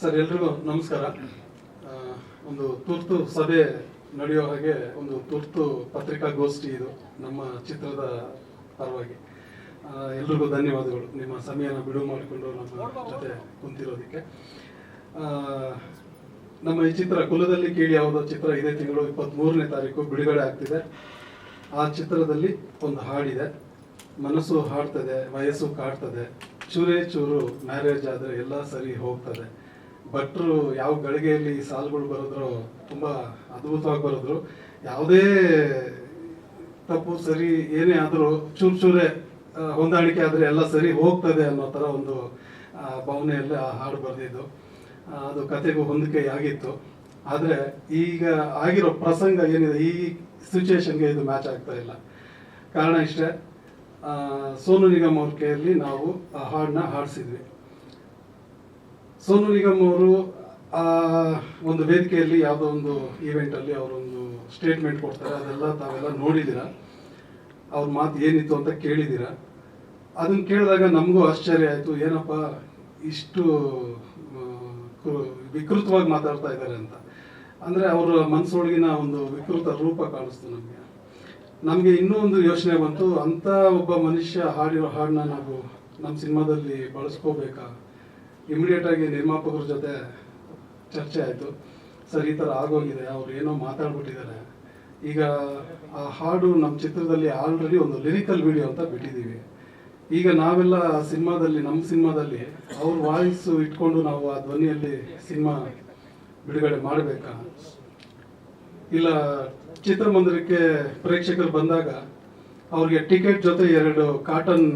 Sir, ಎಲ್ರಿಗೂ ನಮಸ್ಕಾರ. ಒಂದು ತುರ್ತು ಸಭೆ ನಡೆಯೋ ಹಾಗೆ ಒಂದು ತುರ್ತು ಪತ್ರಿಕಾಗೋಷ್ಠಿ ಇದು ನಮ್ಮ ಚಿತ್ರದ ಪರವಾಗಿ. ಎಲ್ರಿಗೂ ಧನ್ಯವಾದಗಳು. ನಿಮ್ಮ ಸಮಯನ ಬಿಡುವು ಮಾಡಿಕೊಂಡು ನಮ್ಮ ಜೊತೆ ಕುಂತಿರೋದಕ್ಕೆ. ನಮ್ಮ ಈ ಚಿತ್ರ ಕುಲದಲ್ಲಿ ಕೇಳಿ ಯಾವುದೋ ಚಿತ್ರ ಇದೇ, ತಿಂಗಳು ಇಪ್ಪತ್ತ್ಮೂರನೇ ತಾರೀಕು ಬಿಡುಗಡೆ ಆಗ್ತಿದೆ. ಆ ಚಿತ್ರದಲ್ಲಿ ಒಂದು ಹಾಡಿದೆ. ಮನಸ್ಸು ಹಾಡ್ತದೆ, ವಯಸ್ಸು ಕಾಡ್ತದೆ, ಚೂರೇ ಚೂರು ಮ್ಯಾರೇಜ್ ಆದರೆ ಎಲ್ಲ ಸರಿ ಹೋಗ್ತದೆ. ಭಟ್ರು ಯಾವ ಗಳಿಗೆಯಲ್ಲಿ ಈ ಸಾಲುಗಳು ಬರೆದ್ರು ತುಂಬ ಅದ್ಭುತವಾಗಿ ಬರೆದ್ರು. ಯಾವುದೇ ತಪ್ಪು ಸರಿ ಏನೇ ಆದರೂ ಚೂರು ಚೂರೇ ಹೊಂದಾಣಿಕೆ ಆದರೆ ಎಲ್ಲ ಸರಿ ಹೋಗ್ತದೆ ಅನ್ನೋ ಥರ ಒಂದು ಭಾವನೆಯಲ್ಲಿ ಆ ಹಾಡು ಬರೆದಿದ್ದು. ಅದು ಕತೆಗೂ ಹೊಂದಿಕೆ ಆಗಿತ್ತು ಆದರೆ ಈಗ ಆಗಿರೋ ಪ್ರಸಂಗ ಏನಿದೆ, ಈ ಸಿಚುವೇಶನ್ಗೆ ಇದು ಮ್ಯಾಚ್ ಆಗ್ತಾ ಇಲ್ಲ. ಕಾರಣ ಇಷ್ಟೇ ಸೋನು ನಿಗಮ್ ಅವ್ರ ಕೈಯಲ್ಲಿ ನಾವು ಆ ಹಾಡನ್ನ ಹಾಡಿಸಿದ್ವಿ. ಸೋನು ನಿಗಮ್ ಅವರು, ಆ, ಒಂದು ವೇದಿಕೆಯಲ್ಲಿ ಯಾವುದೋ ಒಂದು ಈವೆಂಟ್ ಅಲ್ಲಿ ಅವರೊಂದು ಸ್ಟೇಟ್ಮೆಂಟ್ ಕೊಡ್ತಾರೆ. ಅದೆಲ್ಲ ತಾವೆಲ್ಲ ನೋಡಿದ್ದೀರಾ? ಅವ್ರ ಮಾತು ಏನಿತ್ತು ಅಂತ ಕೇಳಿದ್ದೀರಾ? ಅದನ್ನ ಕೇಳಿದಾಗ ನಮಗೂ ಆಶ್ಚರ್ಯ ಆಯಿತು. ಏನಪ್ಪ, ಇಷ್ಟು ವಿಕೃತವಾಗಿ ಮಾತಾಡ್ತಾ ಇದ್ದಾರೆ ಅಂತ. ಅಂದರೆ ಅವರ ಮನಸ್ಸೊಳಗಿನ ಒಂದು ವಿಕೃತ ರೂಪ ಕಾಣಿಸ್ತು ನಮಗೆ. ನಮಗೆ ಇನ್ನೂ ಒಂದು ಯೋಚನೆ ಬಂತು. ಅಂಥ ಒಬ್ಬ ಮನುಷ್ಯ ಹಾಡಿರೋ ಹಾಡನ್ನ ನಾವು ನಮ್ಮ ಸಿನಿಮಾದಲ್ಲಿ ಬಳಸ್ಕೋಬೇಕಾ? ಇಮಿಡಿಯೇಟ್ ಆಗಿ ನಿರ್ಮಾಪಕರ ಜೊತೆ ಚರ್ಚೆ ಆಯಿತು. ಸರ್, ಈ ಥರ ಆಗೋಗಿದೆ. ಅವ್ರು ಏನೋ ಮಾತಾಡ್ಬಿಟ್ಟಿದ್ದಾರೆ. ಈಗ ಆ ಹಾಡು ನಮ್ಮ ಚಿತ್ರದಲ್ಲಿ ಆಲ್ರೆಡಿ ಒಂದು ಲಿರಿಕಲ್ ವಿಡಿಯೋ ಅಂತ ಬಿಟ್ಟಿದ್ದೀವಿ. ಈಗ ನಾವೆಲ್ಲ ಸಿನಿಮಾದಲ್ಲಿ ನಮ್ಮ ಸಿನಿಮಾದಲ್ಲಿ ಅವ್ರ ವಾಯ್ಸ್ ಇಟ್ಕೊಂಡು ನಾವು ಆ ಧ್ವನಿಯಲ್ಲಿ ಸಿನಿಮಾ ಬಿಡುಗಡೆ ಮಾಡಬೇಕಾ? ಇಲ್ಲ ಚಿತ್ರಮಂದಿರಕ್ಕೆ ಪ್ರೇಕ್ಷಕರು ಬಂದಾಗ ಅವ್ರಿಗೆ ಟಿಕೆಟ್ ಜೊತೆ ಎರಡು ಕಾಟನ್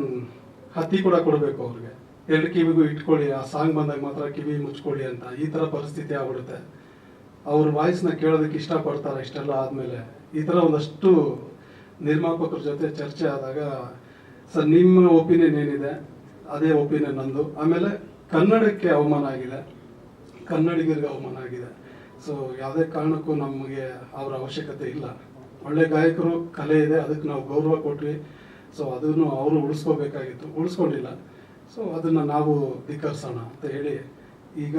ಹತ್ತಿ ಕೂಡ ಕೊಡಬೇಕು ಅವ್ರಿಗೆ. ಎರಡು ಕಿವಿಗೂ ಇಟ್ಕೊಳ್ಳಿ, ಆ ಸಾಂಗ್ ಬಂದಾಗ ಮಾತ್ರ ಕಿವಿ ಮುಚ್ಕೊಳ್ಳಿ ಅಂತ ಈ ಥರ ಪರಿಸ್ಥಿತಿ ಆಗ್ಬಿಡುತ್ತೆ. ಅವ್ರ ವಾಯ್ಸ್ನ ಕೇಳೋದಕ್ಕೆ ಇಷ್ಟಪಡ್ತಾರೆ ಇಷ್ಟೆಲ್ಲ ಆದಮೇಲೆ. ಈ ಥರ ಒಂದಷ್ಟು ನಿರ್ಮಾಪಕರ ಜೊತೆ ಚರ್ಚೆ ಆದಾಗ ಸರ್, ನಿಮ್ಮ ಒಪಿನಿಯನ್ ಏನಿದೆ? ಅದೇ ಒಪಿನಿಯನ್ ನಂದು. ಆಮೇಲೆ ಕನ್ನಡಕ್ಕೆ ಅವಮಾನ ಆಗಿದೆ. ಕನ್ನಡಿಗರಿಗೆ ಅವಮಾನ ಆಗಿದೆ. ಸೊ ಯಾವುದೇ ಕಾರಣಕ್ಕೂ ನಮಗೆ ಅವರ ಅವಶ್ಯಕತೆ ಇಲ್ಲ. ಒಳ್ಳೆ ಗಾಯಕರು, ಕಲೆ ಇದೆ, ಅದಕ್ಕೆ ನಾವು ಗೌರವ ಕೊಟ್ವಿ. ಸೊ ಅದನ್ನು ಅವರು ಉಳಿಸ್ಕೋಬೇಕಾಗಿತ್ತು. ಉಳಿಸ್ಕೊಂಡಿಲ್ಲ. ಸೊ ಅದನ್ನು ನಾವು ಧಿಕ್ಕರಿಸೋಣ ಅಂತ ಹೇಳಿ ಈಗ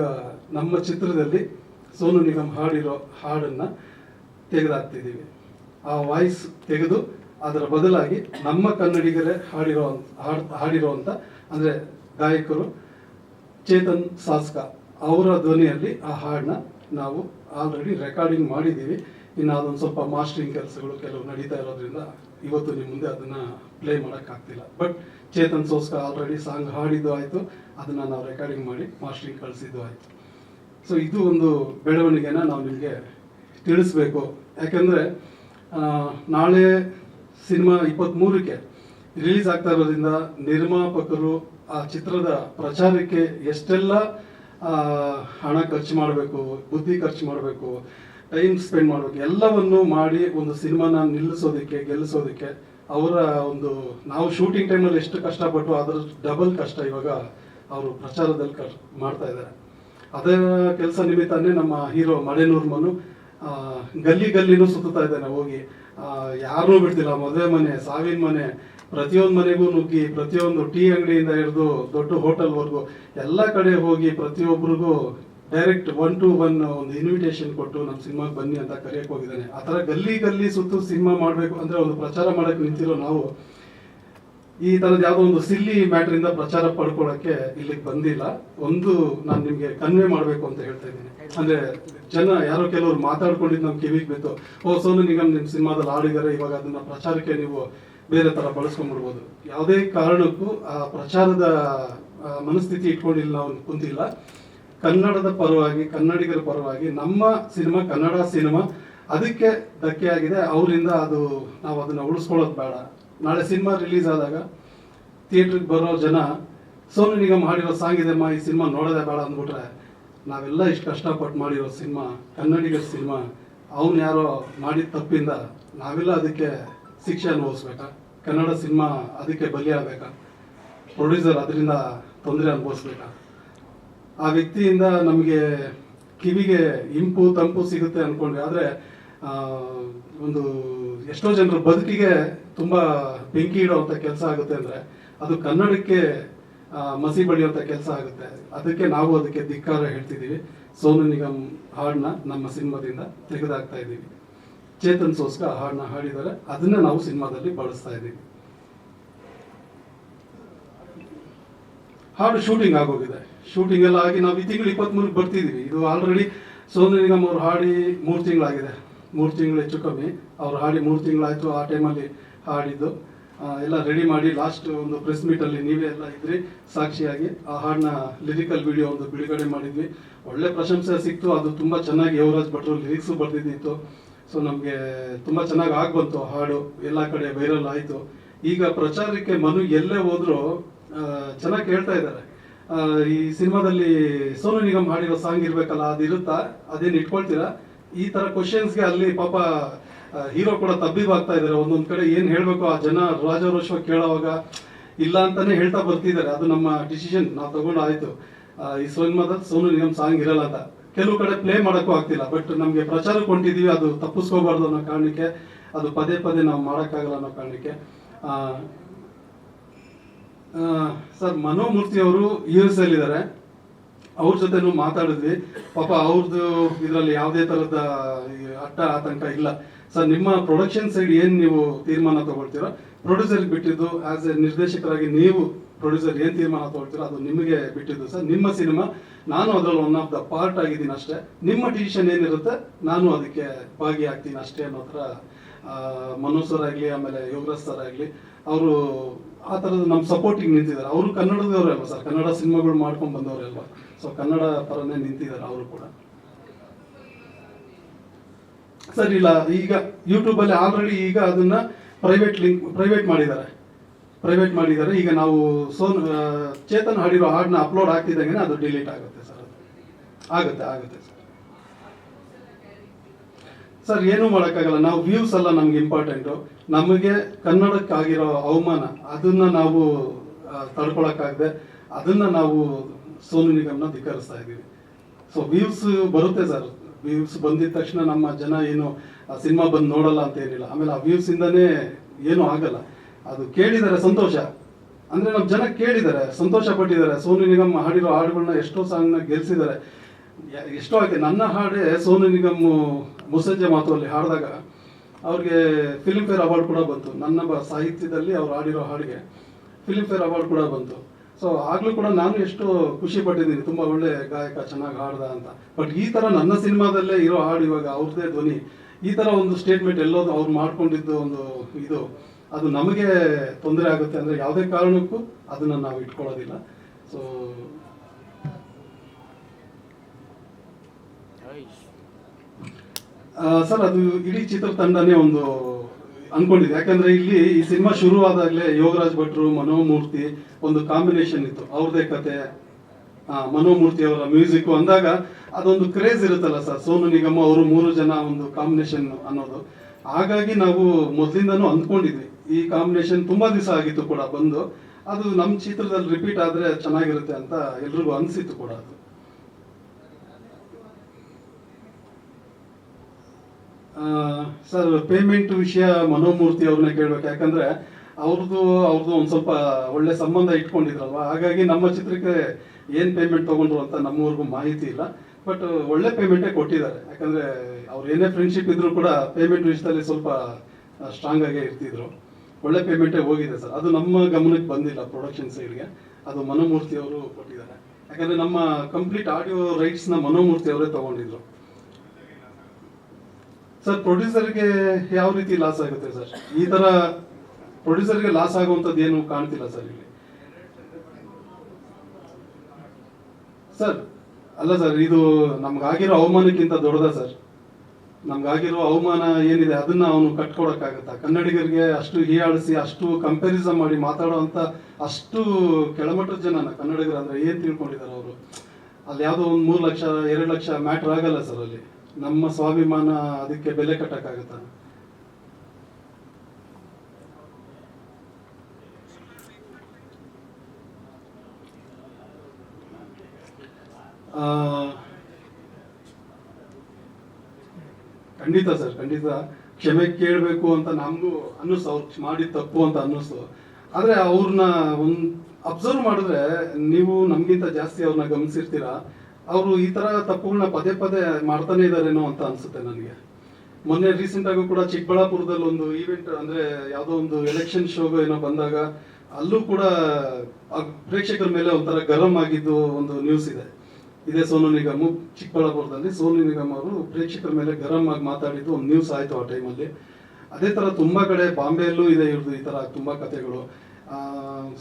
ನಮ್ಮ ಚಿತ್ರದಲ್ಲಿ ಸೋನು ನಿಗಮ್ ಹಾಡಿರೋ ಹಾಡನ್ನು ತೆಗೆದಾಕ್ತಿದ್ದೀವಿ. ಆ ವಾಯ್ಸ್ ತೆಗೆದು ಅದರ ಬದಲಾಗಿ ನಮ್ಮ ಕನ್ನಡಿಗರೇ ಹಾಡಿರೋ ಹಾಡ್ ಹಾಡಿರೋವಂಥ ಅಂದರೆ ಗಾಯಕರು ಚೇತನ್ ಸಾಸ್ಕ ಅವರ ಧ್ವನಿಯಲ್ಲಿ ಆ ಹಾಡನ್ನ ನಾವು ಆಲ್ರೆಡಿ ರೆಕಾರ್ಡಿಂಗ್ ಮಾಡಿದ್ದೀವಿ. ಇನ್ನು ಅದೊಂದು ಸ್ವಲ್ಪ ಮಾಸ್ಟ್ರಿಂಗ್ ಕೆಲಸಗಳು ಕೆಲವು ನಡೀತಾ ಇರೋದ್ರಿಂದ ಇವತ್ತು ನಿಮ್ಮ ಮುಂದೆ ಅದನ್ನ ಪ್ಲೇ ಮಾಡೋಕ್ಕಾಗ್ತಿಲ್ಲ ಬಟ್ ಚೇತನ್ ಸೋಸ್ಕ ಆಲ್ರೆಡಿ ಸಾಂಗ್ ಹಾಡಿದ್ದು ಆಯಿತು. ಅದನ್ನ ನಾವು ರೆಕಾರ್ಡಿಂಗ್ ಮಾಡಿ ಮಾಸ್ಟ್ರಿಂಗ್ ಕಳಿಸಿದ್ದು ಆಯಿತು. ಸೊ ಇದು ಒಂದು ಬೆಳವಣಿಗೆನ ನಾವು ನಿಮಗೆ ತಿಳಿಸ್ಬೇಕು. ಯಾಕೆಂದರೆ ನಾಳೆ ಸಿನಿಮಾ ಇಪ್ಪತ್ತ್ಮೂರಕ್ಕೆ ರಿಲೀಸ್ ಆಗ್ತಾ ಇರೋದ್ರಿಂದ ನಿರ್ಮಾಪಕರು ಆ ಚಿತ್ರದ ಪ್ರಚಾರಕ್ಕೆ ಎಷ್ಟೆಲ್ಲ ಹಣ ಖರ್ಚು ಮಾಡಬೇಕು, ಬುದ್ಧಿ ಖರ್ಚು ಮಾಡಬೇಕು ಟೈಮ್ ಸ್ಪೆಂಡ್ ಮಾಡೋದು. ಎಲ್ಲವನ್ನು ಮಾಡಿ ಒಂದು ಸಿನಿಮಾನ ನಿಲ್ಲಿಸೋದಕ್ಕೆ, ಗೆಲ್ಲಿಸೋದಕ್ಕೆ ಅವರ ಒಂದು ನಾವು ಶೂಟಿಂಗ್ ಟೈಮಲ್ಲಿ ಎಷ್ಟು ಕಷ್ಟಪಟ್ಟು ಅದರ ಡಬಲ್ ಕಷ್ಟ ಇವಾಗ ಅವರು ಪ್ರಚಾರದಲ್ಲಿ ಕ ಮಾಡ್ತಾ ಇದ್ದಾರೆ. ಅದೇ ಕೆಲಸ ನಿಮಿತ್ತನೇ ನಮ್ಮ ಹೀರೋ ಮಳೆನೂರ್ ಮನು ಗಲ್ಲಿ ಗಲ್ಲಿನೂ ಸುತ್ತಾ ಇದ್ದಾನೆ ಹೋಗಿ. ಯಾರೂ ಬಿಡ್ತಿಲ್ಲ. ಮದುವೆ ಮನೆ, ಸಾವಿನ ಮನೆ, ಪ್ರತಿಯೊಂದು ಮನೆಗೂ ನುಗ್ಗಿ, ಪ್ರತಿಯೊಂದು ಟೀ ಅಂಗಡಿಯಿಂದ ಹಿಡಿದು ದೊಡ್ಡ ಹೋಟೆಲ್ವರೆಗೂ ಎಲ್ಲ ಕಡೆ ಹೋಗಿ ಪ್ರತಿಯೊಬ್ಬರಿಗೂ ಡೈರೆಕ್ಟ್ ಒನ್ ಟು ಒನ್ ಒಂದು ಇನ್ವಿಟೇಷನ್ ಕೊಟ್ಟು ನಮ್ಮ ಸಿನಿಮಾಗೆ ಬನ್ನಿ ಅಂತ ಕರೆಯಕ್ಕೆ ಹೋಗಿದ್ದಾನೆ. ಆ ಥರ ಗಲ್ಲಿ ಗಲ್ಲಿ ಸುತ್ತು ಸಿನಿಮಾ ಮಾಡಬೇಕು ಅಂದ್ರೆ ಒಂದು ಪ್ರಚಾರ ಮಾಡಕ್ಕೆ ನಿಂತಿರೋ ನಾವು ಈ ಥರದ ಯಾವುದೋ ಒಂದು ಸಿಲ್ಲಿ ಮ್ಯಾಟ್ರಿಂದ ಪ್ರಚಾರ ಪಡ್ಕೊಳ್ಳೋಕ್ಕೆ ಇಲ್ಲಿಗೆ ಬಂದಿಲ್ಲ. ಒಂದು ನಾನು ನಿಮಗೆ ಕನ್ವೆ ಮಾಡಬೇಕು ಅಂತ ಹೇಳ್ತಾ ಇದ್ದೀನಿ. ಅಂದ್ರೆ ಜನ ಯಾರೋ ಕೆಲವರು ಮಾತಾಡ್ಕೊಂಡಿದ್ದು ನಮ್ಮ ಕಿವಿಗೆ ಬಿತ್ತು. ಓ, ಸೋನು ನಿಗಮ್ ನಿಮ್ಮ ಸಿನಿಮಾದಲ್ಲಿ ಆಡಿದ್ದಾರೆ ಇವಾಗ ಅದನ್ನ ಪ್ರಚಾರಕ್ಕೆ ನೀವು ಬೇರೆ ತರ ಬಳಸ್ಕೊಂಡ್ಬಿಡ್ಬೋದು. ಯಾವುದೇ ಕಾರಣಕ್ಕೂ ಆ ಪ್ರಚಾರದ ಮನಸ್ಥಿತಿ ಇಟ್ಕೊಂಡಿಲ್ಲ ನಾವು ಕುಂತಿಲ್ಲ. ಕನ್ನಡದ ಪರವಾಗಿ, ಕನ್ನಡಿಗರ ಪರವಾಗಿ, ನಮ್ಮ ಸಿನಿಮಾ, ಕನ್ನಡ ಸಿನಿಮಾ, ಅದಕ್ಕೆ ಧಕ್ಕೆ ಆಗಿದೆ ಅವರಿಂದ ಅದು ನಾವು ಅದನ್ನು ಉಳಿಸ್ಕೊಳ್ಳೋದು ಬೇಡ. ನಾಳೆ ಸಿನಿಮಾ ರಿಲೀಸ್ ಆದಾಗ ಥಿಯೇಟ್ರಿಗೆ ಬರೋ ಜನ, ಸೋನು ನಿಗಮ್ ಹಾಡಿರೋ ಸಾಂಗ್ ಇದೆಮ್ಮ ಈ ಸಿನಿಮಾ ನೋಡೋದೇ ಬೇಡ ಅಂದ್ಬಿಟ್ರೆ, ನಾವೆಲ್ಲ ಇಷ್ಟು ಕಷ್ಟಪಟ್ಟು ಮಾಡಿರೋ ಸಿನಿಮಾ, ಕನ್ನಡಿಗರ ಸಿನಿಮಾ, ಅವನು ಯಾರೋ ಮಾಡಿದ ತಪ್ಪಿಂದ ನಾವೆಲ್ಲ ಅದಕ್ಕೆ ಶಿಕ್ಷೆ ಅನುಭವಿಸ್ಬೇಕಾ? ಕನ್ನಡ ಸಿನಿಮಾ ಅದಕ್ಕೆ ಬಲಿಯಾಗಬೇಕಾ? ಪ್ರೊಡ್ಯೂಸರ್ ಅದರಿಂದ ತೊಂದರೆ ಅನುಭವಿಸ್ಬೇಕಾ? ಆ ವ್ಯಕ್ತಿಯಿಂದ ನಮಗೆ ಕಿವಿಗೆ ಇಂಪು ತಂಪು ಸಿಗುತ್ತೆ ಅನ್ಕೊಂಡ್ರೆ ಆದ್ರೆ ಒಂದು ಎಷ್ಟೋ ಜನರ ಬದುಕಿಗೆ ತುಂಬಾ ಬೆಂಕಿ ಇಡುವಂತ ಕೆಲಸ ಆಗುತ್ತೆ ಅಂದ್ರೆ, ಅದು ಕನ್ನಡಕ್ಕೆ ಮಸಿ ಬಳಿಯುವಂಥ ಕೆಲಸ ಆಗುತ್ತೆ. ಅದಕ್ಕೆ ನಾವು ಅದಕ್ಕೆ ಧಿಕ್ಕಾರ ಹೇಳ್ತಿದ್ದೀವಿ. ಸೋನು ನಿಗಮ್ ಹಾಡನ್ನ ನಮ್ಮ ಸಿನಿಮಾದಿಂದ ತೆಗೆದಾಕ್ತಾ ಇದ್ದೀವಿ. ಚೇತನ್ ಸೋಸ್ಕ ಹಾಡನ್ನ ಹಾಡಿದ್ದಾರೆ. ಅದನ್ನ ನಾವು ಸಿನಿಮಾದಲ್ಲಿ ಬಳಸ್ತಾ ಇದ್ದೀವಿ. ಹಾಡು ಶೂಟಿಂಗ್ ಆಗೋಗಿದೆ. ಶೂಟಿಂಗ್ ಎಲ್ಲ ಆಗಿ ನಾವು ಈ ತಿಂಗಳು ಇಪ್ಪತ್ಮೂರಕ್ಕೆ ಬರ್ತಿದ್ದೀವಿ ಇದು ಆಲ್ರೆಡಿ ಸೋನು ನಿಗಮ್ ಅವ್ರು ಹಾಡಿ ಮೂರು ತಿಂಗಳಾಗಿದೆ. ಮೂರು ತಿಂಗಳು ಹೆಚ್ಚು ಕಮ್ಮಿ. ಅವ್ರು ಹಾಡಿ ಮೂರು ತಿಂಗಳಾಯಿತು, ಆ ಟೈಮಲ್ಲಿ ಹಾಡಿದ್ದು. ಎಲ್ಲ ರೆಡಿ ಮಾಡಿ ಲಾಸ್ಟ್ ಒಂದು ಪ್ರೆಸ್ ಮೀಟಲ್ಲಿ ನೀವೇ ಎಲ್ಲ ಇದ್ರಿ, ಸಾಕ್ಷಿಯಾಗಿ ಆ ಹಾಡನ್ನ ಲಿರಿಕಲ್ ವಿಡಿಯೋ ಒಂದು ಬಿಡುಗಡೆ ಮಾಡಿದ್ವಿ. ಒಳ್ಳೆ ಪ್ರಶಂಸೆ ಸಿಕ್ತು. ಅದು ತುಂಬ ಚೆನ್ನಾಗಿ ಯುವರಾಜ್ ಭಟ್ರು ಲಿರಿಕ್ಸು ಬರ್ತಿದ್ದಿತ್ತು ಸೊ ನಮಗೆ ತುಂಬ ಚೆನ್ನಾಗಿ ಆಗ್ಬಂತು ಹಾಡು. ಎಲ್ಲ ಕಡೆ ವೈರಲ್ ಆಯಿತು. ಈಗ ಪ್ರಚಾರಕ್ಕೆ ಮನು ಎಲ್ಲೇ ಹೋದ್ರು ಚೆನ್ನಾಗಿ ಕೇಳ್ತಾ ಇದ್ದಾರೆ. ಈ ಸಿನಿಮಾದಲ್ಲಿ ಸೋನು ನಿಗಮ್ ಹಾಡಿರೋ ಸಾಂಗ್ ಇರ್ಬೇಕಲ್ಲ, ಅದು ಇರುತ್ತಾ? ಅದೇನು ಇಟ್ಕೊಳ್ತೀರಾ? ಈ ತರ ಕ್ವಶನ್ಸ್ಗೆ ಅಲ್ಲಿ ಪಾಪ ಹೀರೋ ಕೂಡ ತಬ್ಬಿಬಾಗ್ತಾ ಇದ್ದಾರೆ. ಒಂದೊಂದ್ ಕಡೆ ಏನ್ ಹೇಳ್ಬೇಕು ಆ ಜನ ರಾಜಾರೋಷವಾಗಿ ಕೇಳೋವಾಗ ಇಲ್ಲ ಅಂತಾನೆ ಹೇಳ್ತಾ ಬರ್ತಿದ್ದಾರೆ. ಅದು ನಮ್ಮ ಡಿಸಿಷನ್ ನಾವು ತಗೊಂಡು ಆಯ್ತು. ಈ ಸಿನಿಮಾದಲ್ಲಿ ಸೋನು ನಿಗಮ್ ಸಾಂಗ್ ಇರಲ್ಲ ಅಂತ. ಕೆಲವು ಕಡೆ ಪ್ಲೇ ಮಾಡೋಕ್ಕೂ ಆಗ್ತಿಲ್ಲ. ಬಟ್ ನಮ್ಗೆ ಪ್ರಚಾರಕ್ಕೆ ಹೊಂಟಿದೀವಿ ಅದು ತಪ್ಪಿಸ್ಕೋಬಾರ್ದು ಅನ್ನೋ ಕಾರಣಕ್ಕೆ, ಅದು ಪದೇ ಪದೇ ನಾವು ಮಾಡೋಕ್ಕಾಗಲ್ಲ ಅನ್ನೋ ಕಾರಣಕ್ಕೆ. ಸರ್ ಮನೋಮೂರ್ತಿ ಅವರು ಯು ಎಸ್ ಅಲ್ಲಿ ಇದ್ದಾರೆ ಅವ್ರ ಜೊತೆನೂ ಮಾತಾಡಿದ್ವಿ. ಪಾಪ ಅವ್ರದ್ದು ಇದರಲ್ಲಿ ಯಾವುದೇ ತರದ ಈ ಅಟ್ಟ ಆತಂಕ ಇಲ್ಲ. ಸರ್ ನಿಮ್ಮ ಪ್ರೊಡಕ್ಷನ್ ಸೈಡ್ ಏನ್ ನೀವು ತೀರ್ಮಾನ ತಗೊಳ್ತೀರೋ? ಪ್ರೊಡ್ಯೂಸರ್ ಬಿಟ್ಟಿದ್ದು ಆಸ್ ಎ ನಿರ್ದೇಶಕರಾಗಿ ನೀವು ಪ್ರೊಡ್ಯೂಸರ್ ಏನ್ ತೀರ್ಮಾನ ತಗೊಳ್ತೀರೋ? ಅದು ನಿಮಗೆ ಬಿಟ್ಟಿದ್ದು. ಸರ್ ನಿಮ್ಮ ಸಿನಿಮಾ ನಾನು ಅದರಲ್ಲಿ ಒನ್ ಆಫ್ ದ ಪಾರ್ಟ್ ಆಗಿದ್ದೀನಿ ಅಷ್ಟೇ. ನಿಮ್ಮ ಡಿಸಿಷನ್ ಏನಿರುತ್ತೆ ನಾನು ಅದಕ್ಕೆ ಭಾಗಿಯಾಗ್ತೀನಿ ಅಷ್ಟೇ ಅನ್ನೋ ಆ, ಮನೋಜ್ ಆಗಲಿ ಆಮೇಲೆ ಯೋಗರಾಜ್ ಸರ್ ಆಗಲಿ ಅವರು ಆ ಥರದ ನಮ್ಮ ಸಪೋರ್ಟಿಗೆ ನಿಂತಿದ್ದಾರೆ ಅವರು ಕನ್ನಡದವರೇ ಅಲ್ವಾ ಸರ್? ಕನ್ನಡ ಸಿನಿಮಾಗಳು ಮಾಡ್ಕೊಂಡು ಬಂದವರೇ ಅಲ್ವಾ? ಸೊ ಕನ್ನಡ ಪರನೇ ನಿಂತಿದ್ದಾರೆ ಅವರು ಕೂಡ. ಸರ್, ಇಲ್ಲ, ಈಗ ಯೂಟ್ಯೂಬಲ್ಲಿ ಆಲ್ರೆಡಿ ಈಗ ಅದನ್ನ ಪ್ರೈವೇಟ್ ಲಿಂಕ್ ಪ್ರೈವೇಟ್ ಮಾಡಿದ್ದಾರೆ. ಪ್ರೈವೇಟ್ ಮಾಡಿದ್ದಾರೆ. ಈಗ ನಾವು ಸೋನ್ ಚೇತನ್ ಹಾಡಿರೋ ಹಾಡನ್ನ ಅಪ್ಲೋಡ್ ಆಗ್ತಿದ್ದಂಗೆ ಅದು ಡಿಲೀಟ್ ಆಗುತ್ತೆ ಸರ್ ಆಗುತ್ತೆ ಆಗುತ್ತೆ ಸರ್. ಸರ್, ಏನು ಮಾಡೋಕ್ಕಾಗಲ್ಲ. ನಾವು ವ್ಯೂಸ್ ಅಲ್ಲ ನಮ್ಗೆ ಇಂಪಾರ್ಟೆಂಟು ನಮಗೆ ಕನ್ನಡಕ್ಕಾಗಿರೋ ಅವಮಾನ, ಅದನ್ನ ನಾವು ತಡ್ಕೊಳಕ್ಕಾಗದೆ, ಅದನ್ನ ನಾವು ಸೋನು ನಿಗಮ್ನ ಧಿಕ್ಕರಿಸ್ತಾ ಇದ್ದೀವಿ. ಸೊ ವ್ಯೂಸ್ ಬರುತ್ತೆ ಸರ್. ವ್ಯೂಸ್ ಬಂದಿದ ತಕ್ಷಣ ನಮ್ಮ ಜನ ಏನು ಸಿನಿಮಾ ಬಂದು ನೋಡಲ್ಲ ಅಂತ ಏನಿಲ್ಲ. ಆಮೇಲೆ ಆ ವ್ಯೂಸ್ ಇಂದನೇ ಏನು ಆಗಲ್ಲ. ಅದು ಕೇಳಿದರೆ ಸಂತೋಷ. ಅಂದ್ರೆ ನಮ್ಮ ಜನ ಕೇಳಿದ್ದಾರೆ ಸಂತೋಷ ಪಟ್ಟಿದ್ದಾರೆ. ಸೋನು ನಿಗಮ್ ಹಾಡಿರೋ ಹಾಡುಗಳನ್ನ ಎಷ್ಟೋ ಸಾಂಗ್ನ ಗೆಲ್ಸಿದ್ದಾರೆ. ಎಷ್ಟೋ ಆಯ್ತು. ನನ್ನ ಹಾಡೇ ಸೋನು ನಿಗಮ್ ಮುಸಂಜೆ ಮಾತು ಅಲ್ಲಿ ಹಾಡಿದಾಗ ಅವ್ರಿಗೆ ಫಿಲ್ಮ್ ಫೇರ್ ಅವಾರ್ಡ್ ಕೂಡ ಬಂತು. ನನ್ನ ಸಾಹಿತ್ಯದಲ್ಲಿ ಅವ್ರು ಹಾಡಿರೋ ಹಾಡಿಗೆ ಫಿಲ್ಮ್ ಫೇರ್ ಅವಾರ್ಡ್ ಕೂಡ ಬಂತು. ಸೊ ಆಗ್ಲೂ ಕೂಡ ನಾನು ಎಷ್ಟು ಖುಷಿ ಪಟ್ಟಿದ್ದೀನಿ. ತುಂಬಾ ಒಳ್ಳೆ ಗಾಯಕ, ಚೆನ್ನಾಗಿ ಹಾಡ್ದ ಅಂತ. ಬಟ್ ಈ ತರ ನನ್ನ ಸಿನಿಮಾದಲ್ಲೇ ಇರೋ ಹಾಡು ಇವಾಗ ಅವ್ರದ್ದೇ ಧ್ವನಿ. ಈ ತರ ಒಂದು ಸ್ಟೇಟ್ಮೆಂಟ್ ಎಲ್ಲೋದು ಅವ್ರು ಮಾಡ್ಕೊಂಡಿದ್ದು ಒಂದು ಇದು, ಅದು ನಮಗೆ ತೊಂದರೆ ಆಗುತ್ತೆ. ಅಂದ್ರೆ ಯಾವುದೇ ಕಾರಣಕ್ಕೂ ಅದನ್ನ ನಾವು ಇಟ್ಕೊಳ್ಳೋದಿಲ್ಲ. ಸೊ ಸರ್, ಅದು ಇಡೀ ಚಿತ್ರತಂಡನೇ ಒಂದು ಅನ್ಕೊಂಡಿದೆ ಯಾಕಂದ್ರೆ ಇಲ್ಲಿ ಈ ಸಿನಿಮಾ ಶುರುವಾದಾಗಲೇ ಯೋಗರಾಜ್ ಭಟ್ರು, ಮನೋಮೂರ್ತಿ ಒಂದು ಕಾಂಬಿನೇಷನ್ ಇತ್ತು. ಅವ್ರದೇ ಕತೆ ಮನೋಮೂರ್ತಿ ಅವರ ಮ್ಯೂಸಿಕ್ ಅಂದಾಗ ಅದೊಂದು ಕ್ರೇಜ್ ಇರುತ್ತಲ್ಲ ಸರ್. ಸೋನು ನಿಗಮ ಅವರು ಮೂರು ಜನ ಒಂದು ಕಾಂಬಿನೇಷನ್ ಅನ್ನೋದು. ಹಾಗಾಗಿ ನಾವು ಮೊದಲಿಂದನೂ ಅಂದ್ಕೊಂಡಿದ್ವಿ. ಈ ಕಾಂಬಿನೇಷನ್ ತುಂಬಾ ದಿವಸ ಆಗಿತ್ತು ಕೂಡ ಬಂದು. ಅದು ನಮ್ಮ ಚಿತ್ರದಲ್ಲಿ ರಿಪೀಟ್ ಆದ್ರೆ ಚೆನ್ನಾಗಿರುತ್ತೆ ಅಂತ ಎಲ್ರಿಗೂ ಅನಿಸಿತ್ತು ಕೂಡ ಅದು. ಸರ್ ಪೇಮೆಂಟ್ ವಿಷಯ ಮನೋಮೂರ್ತಿ ಅವ್ರನ್ನ ಕೇಳ್ಬೇಕು. ಯಾಕಂದ್ರೆ ಅವ್ರದ್ದು ಅವ್ರದ್ದು ಒಂದು ಸ್ವಲ್ಪ ಒಳ್ಳೆ ಸಂಬಂಧ ಇಟ್ಕೊಂಡಿದ್ರಲ್ವಾ? ಹಾಗಾಗಿ ನಮ್ಮ ಚಿತ್ರಕ್ಕೆ ಏನ್ ಪೇಮೆಂಟ್ ತಗೊಂಡ್ರು ಅಂತ ನಮ್ಮವ್ರಿಗೂ ಮಾಹಿತಿ ಇಲ್ಲ. ಬಟ್ ಒಳ್ಳೆ ಪೇಮೆಂಟೇ ಕೊಟ್ಟಿದ್ದಾರೆ. ಯಾಕಂದ್ರೆ ಅವ್ರು ಏನೇ ಫ್ರೆಂಡ್ಶಿಪ್ ಇದ್ರು ಕೂಡ ಪೇಮೆಂಟ್ ವಿಷಯದಲ್ಲಿ ಸ್ವಲ್ಪ ಸ್ಟ್ರಾಂಗ್ ಆಗೇ ಇರ್ತಿದ್ರು. ಒಳ್ಳೆ ಪೇಮೆಂಟೇ ಹೋಗಿದೆ ಸರ್. ಅದು ನಮ್ಮ ಗಮನಕ್ಕೆ ಬಂದಿಲ್ಲ ಪ್ರೊಡಕ್ಷನ್ ಸೈಡ್ಗೆ ಅದು ಮನೋಮೂರ್ತಿ ಅವರು ಕೊಟ್ಟಿದ್ದಾರೆ. ಯಾಕಂದ್ರೆ ನಮ್ಮ ಕಂಪ್ಲೀಟ್ ಆಡಿಯೋ ರೈಟ್ಸ್ನ ಮನೋಮೂರ್ತಿ ಅವರೇ ತಗೊಂಡಿದ್ರು. ಸರ್ ಪ್ರೊಡ್ಯೂಸರ್ಗೆ ಯಾವ ರೀತಿ ಲಾಸ್ ಆಗುತ್ತೆ ಸರ್ ಈ ತರ ಪ್ರೊಡ್ಯೂಸರ್ಗೆ ಲಾಸ್ ಆಗುವಂಥದ್ದು ಏನು ಕಾಣ್ತಿಲ್ಲ ಸರ್ ಇಲ್ಲಿ. ಸರ್ ಅಲ್ಲ ಸರ್ ಇದು ನಮ್ಗಾಗಿರೋ ಅವಮಾನಕ್ಕಿಂತ ದೊಡ್ಡದ ಸರ್ ನಮ್ಗಾಗಿರೋ ಅವಮಾನ ಏನಿದೆ ಅದನ್ನ ಅವನು ಕಟ್ಕೊಡಕ್ಕಾಗತ್ತಾ? ಕನ್ನಡಿಗರಿಗೆ ಅಷ್ಟು ಹೀಯಾಳಿಸಿ, ಅಷ್ಟು ಕಂಪ್ಯಾರಿಸನ್ ಮಾಡಿ ಮಾತಾಡುವಂತ ಅಷ್ಟು ಕೆಳಮಟ್ಟದ ಜನ ಕನ್ನಡಿಗರು ಅಂದ್ರೆ ಏನ್ ತಿಳ್ಕೊಂಡಿದ್ದಾರೆ ಅವರು? ಅಲ್ಲಿ ಯಾವುದೋ ಒಂದು ಮೂರು ಲಕ್ಷ, ಎರಡು ಲಕ್ಷ ಮ್ಯಾಟ್ರ್ ಆಗಲ್ಲ ಸರ್ ಅಲ್ಲಿ. ನಮ್ಮ ಸ್ವಾಭಿಮಾನ ಅದಕ್ಕೆ ಬೆಲೆ ಕಟ್ಟಕ್ಕಾಗತ್ತ? ಖಂಡಿತ ಸರ್, ಖಂಡಿತ. ಕ್ಷಮೆ ಕೇಳಬೇಕು ಅಂತ ನಮಗೂ ಅನ್ನಿಸ್ತು, ಅವ್ರು ಮಾಡಿದ ತಪ್ಪು ಅಂತ ಅನ್ನಿಸ್ತು. ಆದರೆ ಅವ್ರನ್ನ ಒಂದು ಅಬ್ಸರ್ವ್ ಮಾಡಿದ್ರೆ ನೀವು ನಮಗಿಂತ ಜಾಸ್ತಿ ಅವ್ರನ್ನ ಗಮನಿಸಿರ್ತೀರಾ? ಅವರು ಈ ತರ ತಪ್ಪುಗಳನ್ನ ಪದೇ ಪದೇ ಮಾಡ್ತಾನೆ ಇದಾರೇನೋ ಅಂತ ಅನ್ಸುತ್ತೆ ನನಗೆ. ಮೊನ್ನೆ ರೀಸೆಂಟ್ ಆಗೂ ಕೂಡ ಚಿಕ್ಕಬಳ್ಳಾಪುರದಲ್ಲಿ ಒಂದು ಈವೆಂಟ್ ಅಂದ್ರೆ ಯಾವುದೋ ಒಂದು ಎಲೆಕ್ಷನ್ ಶೋಗೋ ಏನೋ ಬಂದಾಗ ಅಲ್ಲೂ ಕೂಡ ಪ್ರೇಕ್ಷಕರ ಮೇಲೆ ಒಂಥರ ಗರಂ ಆಗಿದ್ದು ಒಂದು ನ್ಯೂಸ್ ಇದೆ. ಇದೇ ಸೋನು ನಿಗಮ್, ಚಿಕ್ಕಬಳ್ಳಾಪುರದಲ್ಲಿ ಸೋನು ನಿಗಮ್ ಅವರು ಪ್ರೇಕ್ಷಕರ ಮೇಲೆ ಗರಂ ಆಗಿ ಮಾತಾಡಿದ್ದು ಒಂದು ನ್ಯೂಸ್ ಆಯ್ತು ಆ ಟೈಮಲ್ಲಿ ಅದೇ ತರ ತುಂಬಾ ಕಡೆ ಬಾಂಬೆಯಲ್ಲೂ ಇದೆ ಇವ್ರದ್ದು ಈ ತರ ತುಂಬಾ ಕಥೆಗಳು